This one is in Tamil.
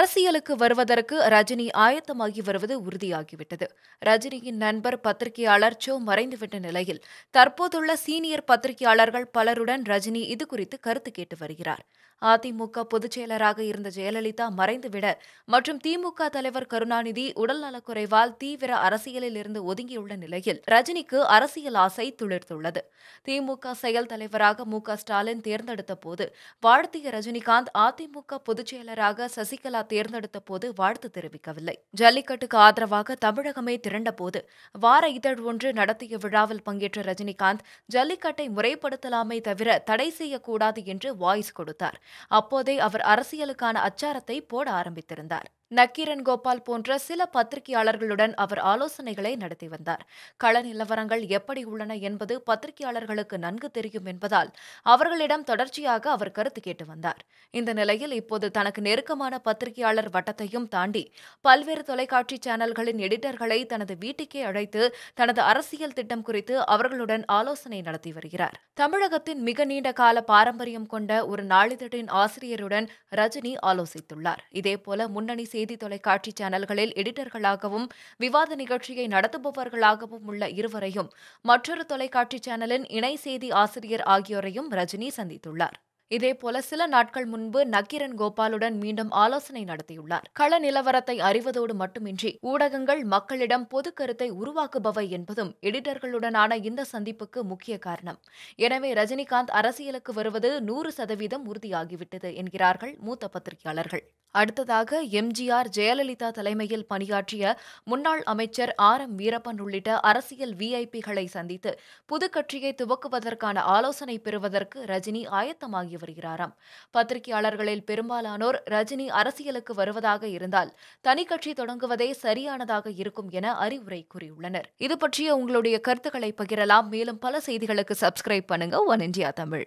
அரசியலுக்கு வருவதற்கு ரஜினி ஆயத்தமாகி வருவது உறுதியாகிவிட்டது. ரஜினியின் நண்பர் பத்திரிகையாளர் சோ மறைந்துவிட்ட நிலையில் தற்போதுள்ள சீனியர் பத்திரிகையாளர்கள் பலருடன் ரஜினி இதுகுறித்து கருத்து கேட்டு வருகிறார். அதிமுக பொதுச்செயலராக இருந்த ஜெயலலிதா மறைந்துவிட மற்றும் திமுக தலைவர் கருணாநிதி உடல்நலக்குறைவால் தீவிர அரசியலில் இருந்து ஒதுங்கியுள்ள நிலையில் ரஜினிக்கு அரசியல் ஆசை துளிர்த்துள்ளது. திமுக செயல் தலைவராக மு க ஸ்டாலின் தேர்ந்தெடுத்த போது வாழ்த்திய ரஜினிகாந்த் அதிமுக பொதுச்செயலராக சசிகலா தேர்ந்தெடுத்த போது வாழ்த்து தெரிவிக்கவில்லை. ஜல்லிக்கட்டுக்கு ஆதரவாக தமிழகமே திரண்டபோது வார இதழ் ஒன்று நடத்திய விழாவில் பங்கேற்ற ரஜினிகாந்த் ஜல்லிக்கட்டை முறைப்படுத்தலாமே தவிர தடை செய்யக்கூடாது என்று வாய்ஸ் கொடுத்தார். அப்போதே அவர் அரசியலுக்கான அச்சாரத்தை போட ஆரம்பித்திருந்தார். நக்கீரன் கோபால் போன்ற சில பத்திரிகையாளர்களுடன் அவர் ஆலோசனைகளை நடத்தி வந்தார். கள நிலவரங்கள் எப்படி உள்ளன என்பது பத்திரிகையாளர்களுக்கு நன்கு தெரியும் என்பதால் அவர்களிடம் தொடர்ச்சியாக அவர் கருத்து கேட்டு வந்தார். இந்த நிலையில் இப்போது தனக்கு நெருக்கமான பத்திரிகையாளர் வட்டத்தையும் தாண்டி பல்வேறு தொலைக்காட்சி சேனல்களின் எடிட்டர்களை தனது வீட்டுக்கே அழைத்து தனது அரசியல் திட்டம் குறித்து அவர்களுடன் ஆலோசனை நடத்தி வருகிறார். தமிழகத்தின் மிக நீண்ட கால பாரம்பரியம் கொண்ட ஒரு நாளிதழின் ஆசிரியருடன் ரஜினி ஆலோசித்துள்ளார். இதேபோல முன்னணி செய்தி தொலைக்காட்சி சேனல்களில் எடிட்டர்களாகவும் விவாத நிகழ்ச்சியை நடத்துபவர்களாகவும் உள்ள இருவரையும் மற்றொரு தொலைக்காட்சி சேனலின் இணை செய்தி ஆசிரியர் ஆகியோரையும் ரஜினி சந்தித்துள்ளார். இதேபோல சில நாட்கள் முன்பு நக்கீரன் கோபாலுடன் மீண்டும் ஆலோசனை நடத்தியுள்ளார். கள நிலவரத்தை அறிவதோடு மட்டுமின்றி ஊடகங்கள் மக்களிடம் பொது கருத்தை உருவாக்குபவை என்பதும் எடிட்டர்களுடனான இந்த சந்திப்புக்கு முக்கிய காரணம். எனவே ரஜினிகாந்த் அரசியலுக்கு வருவது நூறு சதவீதம் உறுதியாகிவிட்டது என்கிறார்கள் மூத்த பத்திரிகையாளர்கள். அடுத்ததாக எம்ஜிஆர் ஜெயலலிதா தலைமையில் பணியாற்றிய முன்னாள் அமைச்சர் ஆர் எம் வீரப்பன் உள்ளிட்ட அரசியல் விஐபிகளை சந்தித்து புது கட்சியை துவக்குவதற்கான ஆலோசனை பெறுவதற்கு ரஜினி ஆயத்தமாகி வருகிறாராம். பத்திரிகையாளர்களில் பெரும்பாலானோர் ரஜினி அரசியலுக்கு வருவதாக இருந்தால் தனி கட்சி தொடங்குவதே சரியானதாக இருக்கும் என அறிவுரை கூறியுள்ளனர். இது பற்றிய உங்களுடைய கருத்துக்களை பகிரலாம். மேலும் பல செய்திகளுக்கு சப்ஸ்கிரைப் பண்ணுங்க. One India Tamil.